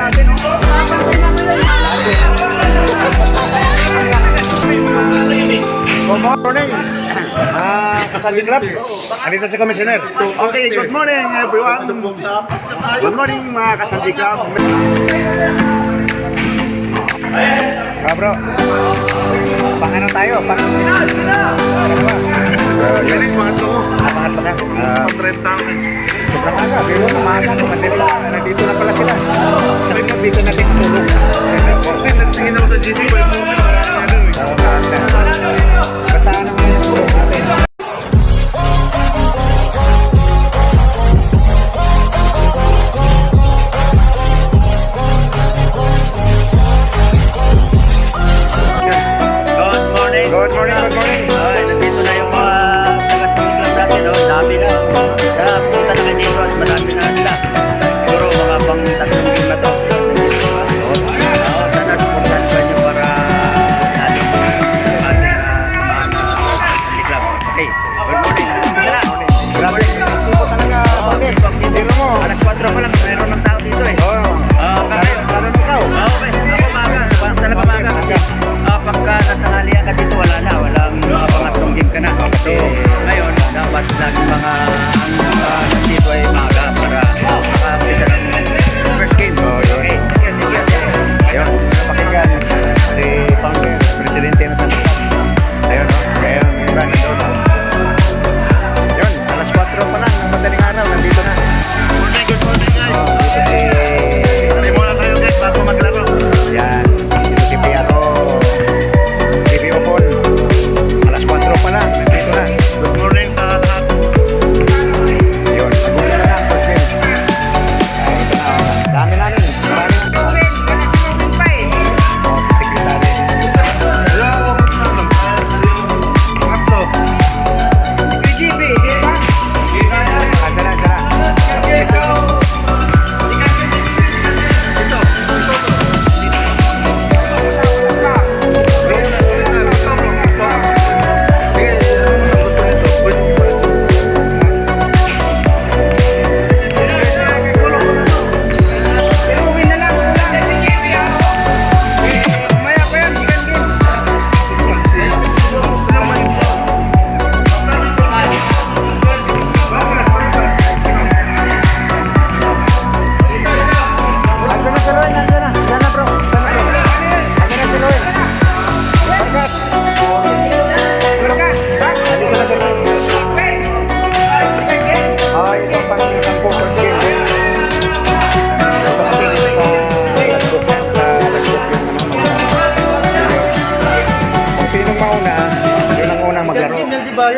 Good morning. Ah, Kaligrap. Andito si Commissioner. Okay, good morning everyone. Good morning mga kasandigrap. Ah, bro. Pakano tayo? Pakano? Pakano ba? Galing, pangatlo mo. Ah, pangatlo ka. Ah, 30,000. Sobrang aga, pero umaga, kumandali na, nandito na pala sila. Sabi mo, dito natin tulog. Hinaw sa GC, balik mo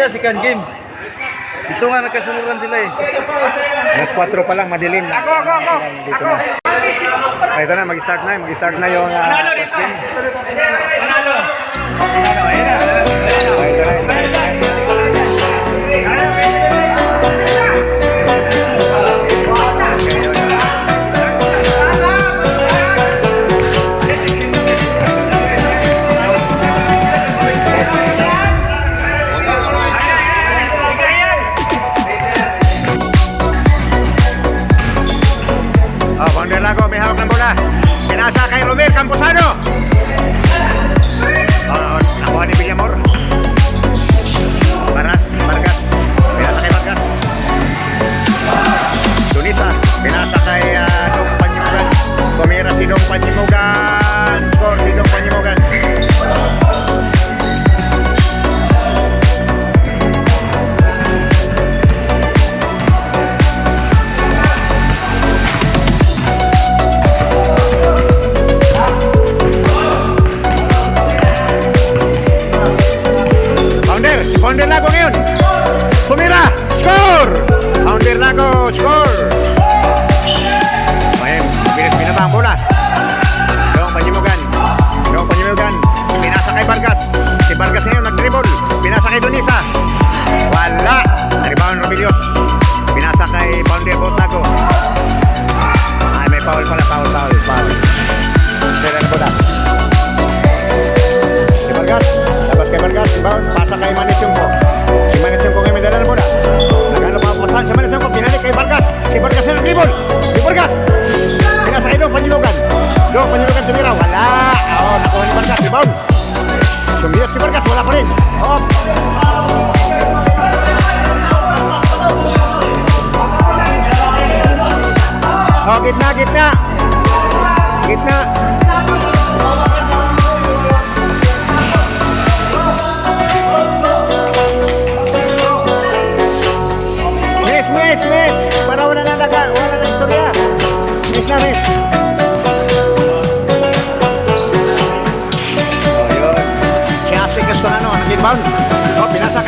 niya, second game. Ito nga nagkasuluran sila eh. Mas 4 pa lang, madilim. Ako, ako, ako. Dito na. Ay, ah, ito na, mag-start na. Mag-start na yung ah, ano, ano, uh, 14.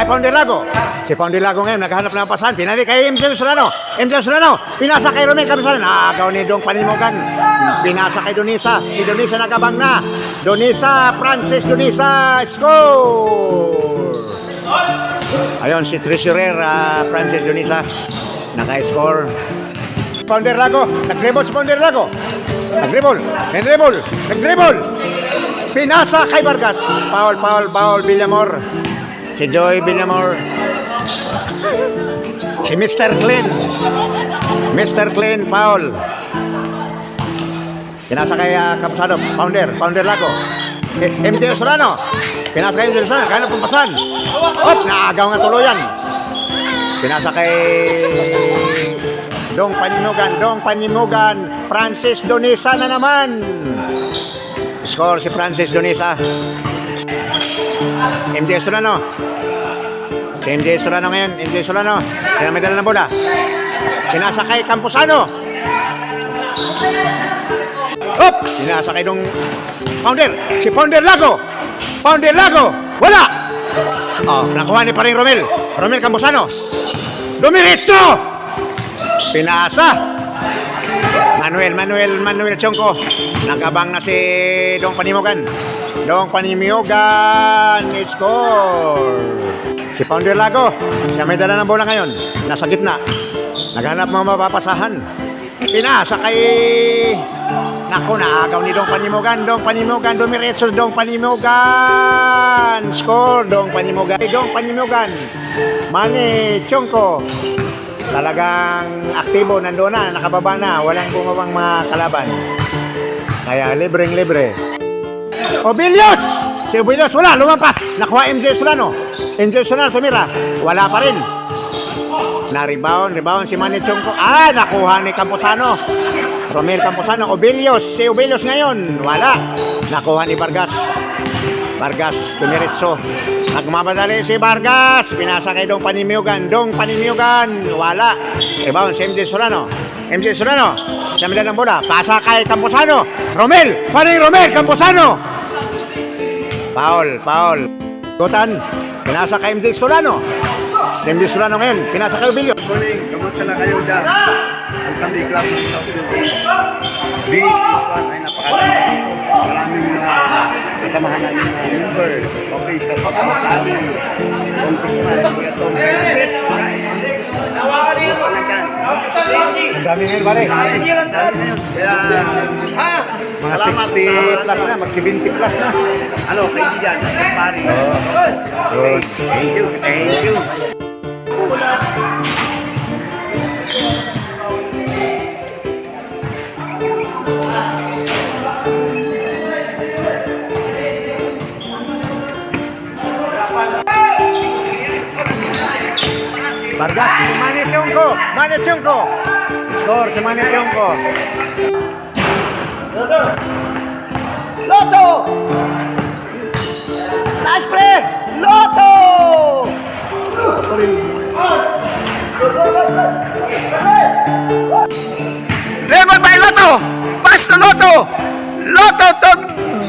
Kay Founder Lago. Si Founder Lago ngayon, naghahanap ng pasan. Pinali kay MJ Solano. MJ Solano, pinasa kay Romel Cabezon. Agaw ni Dong Panimogan. Pinasa kay Donisa. Si Donisa nagabang na. Donisa, Francis Donisa, score! Ayun, si Treasurer ah, Francis Donisa, naka-score. Founder Lago, nag-dribble si Founder Lago. Nag-dribble, nag-dribble, nag-dribble. Pinasa kay Vargas. Foul, foul, foul, Villamor. Si Joy Villamor. Si Mr. Clean. Mr. Clean, foul. Pinasa kay uh, Kapsado, Founder, Founder Lago. Si MJ Solano. Pinasa kay MJ Solano, kaya pumpasan. Op, naagaw nga tuluyan. Pinasa kay Dong Panimugan, Dong Panimugan, Francis Donisa na naman. Score si Francis Donisa. MJ Solano. Si Solano ngayon, MJ Solano. Kaya may dala ng bola. Sinasakay Camposano. Hop! Sinasakay dong Founder. Si Founder Lago. Founder Lago. Wala! Oh, nakuha ni pa rin Romel. Romel Camposano. Dumiritso! Pinasa. Manuel, Manuel, Manuel Chongko. Nagabang na si Dong Panimugan. Dong Panimugan. Score. Si Founder Lago. Siya may dala ng bola ngayon. Nasa gitna. Naghanap mga mapapasahan. Pinasa kay... Naku, naagaw ni Dong Panimugan. Dong Panimugan. Dumiretso Dong Panimugan. Score. Dong Panimugan. Dong Panimugan. Mani Chongko. Talagang aktibo, nandoon na, nakababa na, walang bumabang mga kalaban. Kaya libreng libre. Obilios! Si Obilios, wala, lumampas. Nakuha MJ Solano. MJ Solano tumira. Wala pa rin. Na-rebound, rebound si Manny Chongko. Ah, nakuha ni Camposano. Romel Camposano. Obilios, si Obilios ngayon. Wala. Nakuha ni Vargas. Vargas, tumiritso. Nagmamadali si Vargas. Pinasa kay Dong Panimiugan. Dong Panimiugan. Wala. Rebound si MJ Solano. MJ Solano. Sa milan ng bola. Pasa kay Camposano. Romel. Paring Romel. Camposano. Paul. Paul. Gutan. Pinasa kay MJ Solano. Si MJ Solano ngayon. Pinasa kay Obilio. Morning, kamusta na kayo dyan? Ang Sunday Club. Big Ispan ay napakaganda dito. Maraming mga kasamahan namin mga members. Okay, sa pagkama sa amin. Kung Christmas, na dyan. Ang dami ngayon, pare. Mga salamat 60 plus na. Mag 70 plus na. ano, kaibigan. Good. Thank you, thank you. Vargas, si Manny Chongko. Manny Chongko. Score si Manny Chongko. Loto! Nice play! Loto! Lemon by Lotto! Pass to Lotto! Lotto to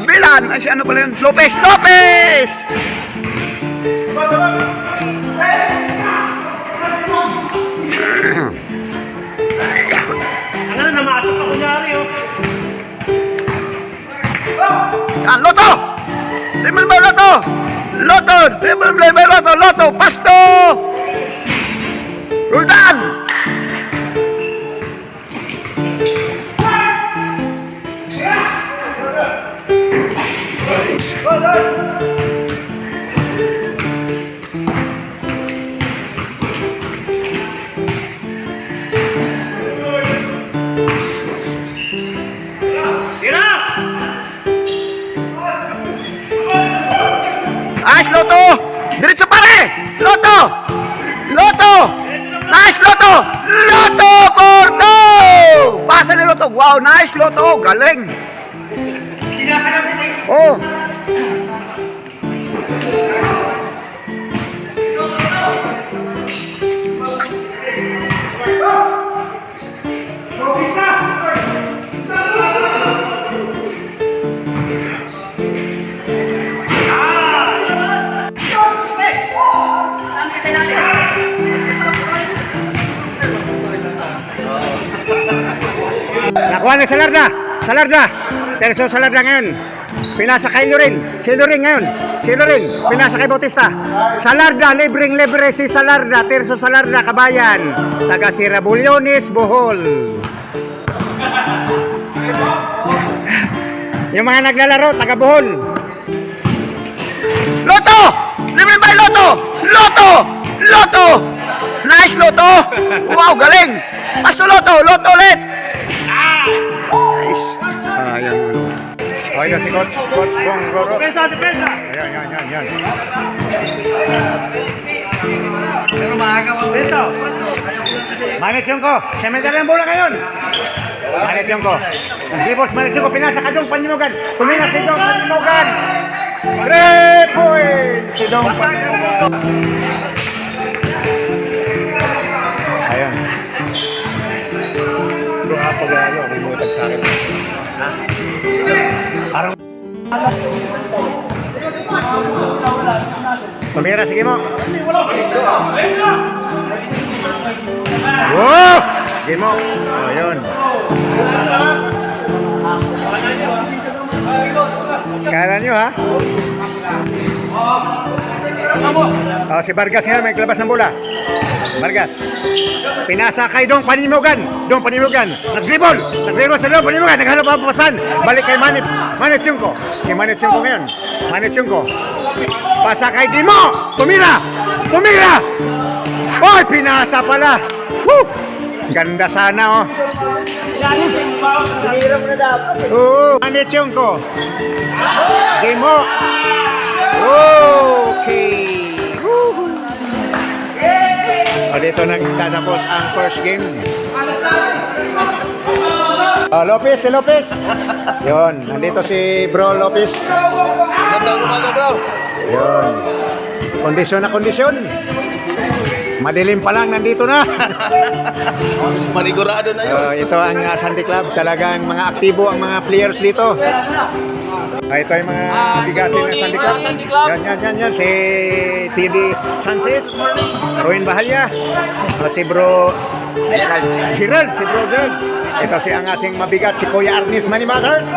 Milan! Ay, si ano pala yun? Lopez! Lopez! Namasok pa kunyari oh. Ah, Lotto! Lemon by Lotto! Lotto! Lemon by Lotto! Lotto! Pass to Roldan! Wow, nice, Lotto. Galing. Oh. Manny Salarda. Salarda. Terso Salarda ngayon. Pinasa kay Lorin. Si Lorin ngayon. Si Lorin. Pinasa kay Bautista. Salarda. Libreng libre si Salarda. Terso Salarda. Kabayan. Taga Sirabulyones, Bohol. Yung mga naglalaro, taga Bohol. Loto! Libre by Loto! Loto! Loto! Nice Loto! Wow, galing! Pasto Loto! Loto ulit! Okay na si Coach, Coach Bong Roro. Depensa, depensa! Ayan, yan, yan, yan. Pero maaga pa. Dito! Manit yung ko! Cemetery ang bola ngayon! Manit yung ko! Ang dribbles, manit yung ko. Pinasa ka dong panimugan! Tumina si Dong panimugan! Three points! Si Dong Basag Tumira, sige mo. Wow! Sige mo. O, yun. Kala nyo, ha? Oh, si Vargas ngayon may labas ng bola. Vargas. Pinasa kay Dong Panimugan. Dong Panimugan. Nag-dribble. Nag-dribble sa Dong Panimugan. Naghanap ang pasan. Balik kay Manit. Manit Chungko. Si Manit Chungko ngayon. Manit Chungko. Pasa kay Dimo. Tumira. Tumira. Oy, pinasa pala. Woo! Ganda sana, oh. Oo. Manit Chungko. Dimo. Okay. Woo! O dito nagtatapos ang first game. Oh, Lopez, si Lopez. Yon, nandito si Bro Lopez. Umaga bro. Yon. Kondisyon na kondisyon. Madilim pa lang, nandito na. Manigurado na yun. Oh, ito ang uh, Sandy Club. Talagang mga aktibo ang mga players dito. Ah, ito yung mga bigatin ng Sandy Club. Yan, yan, yan, yan. Si TD Sanchez. Ruin Bahalya. Ah, si Bro Gerald. Si Bro Gerald. Ito si ang ating mabigat, si Kuya Arnis Manimatters.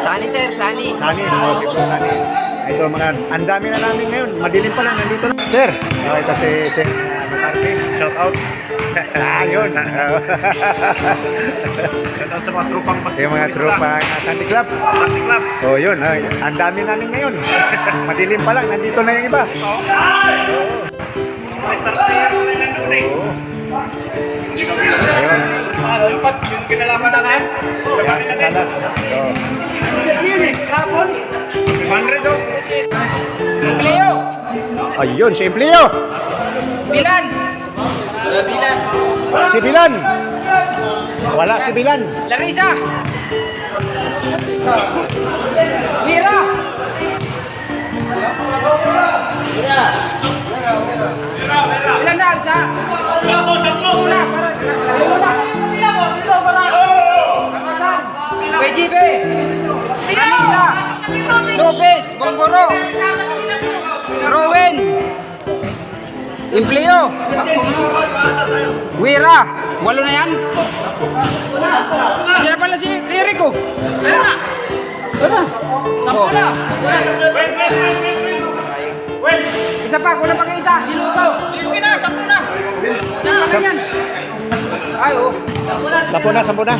Sani sir, Sani. Sani, oh, si Bro Sani. Ito mga, ang dami na namin ngayon. Madilim pa lang, nandito na. Sir, oh, ito si, si Matarte. Shout out. ah, yun. Shout out sa mga trupang Kasi yung mga tropa ng Sandy Club. Club. Oh, yun. ay, ang dami namin ngayon. Madilim pa lang, nandito na yung iba. Na nandun eh. Oo. Ayun. Ano, yung pat, yung kinalaman natin. Yan, sa salas. Oh. Hapon. 100 oh. Leo, Ayun, si Empleo. Bilan, Si Bilan. Wala si Bilan. Larissa. Mira. Ilan na, Alsa? Sakto, sakto. Una, para. Dito, para. Kamasan. PGB. Anita. Lopez, Bonggoro. Rowen. Empleo. Wira. Walo na yan? Diyan na pala si Eric oh. Na. Na. Sampo na. Isa pa, kulang pa kayo isa. Sino to? Yung na, sampo na. Saan pa ganyan? Ay, oh. Sampo na, sampo na.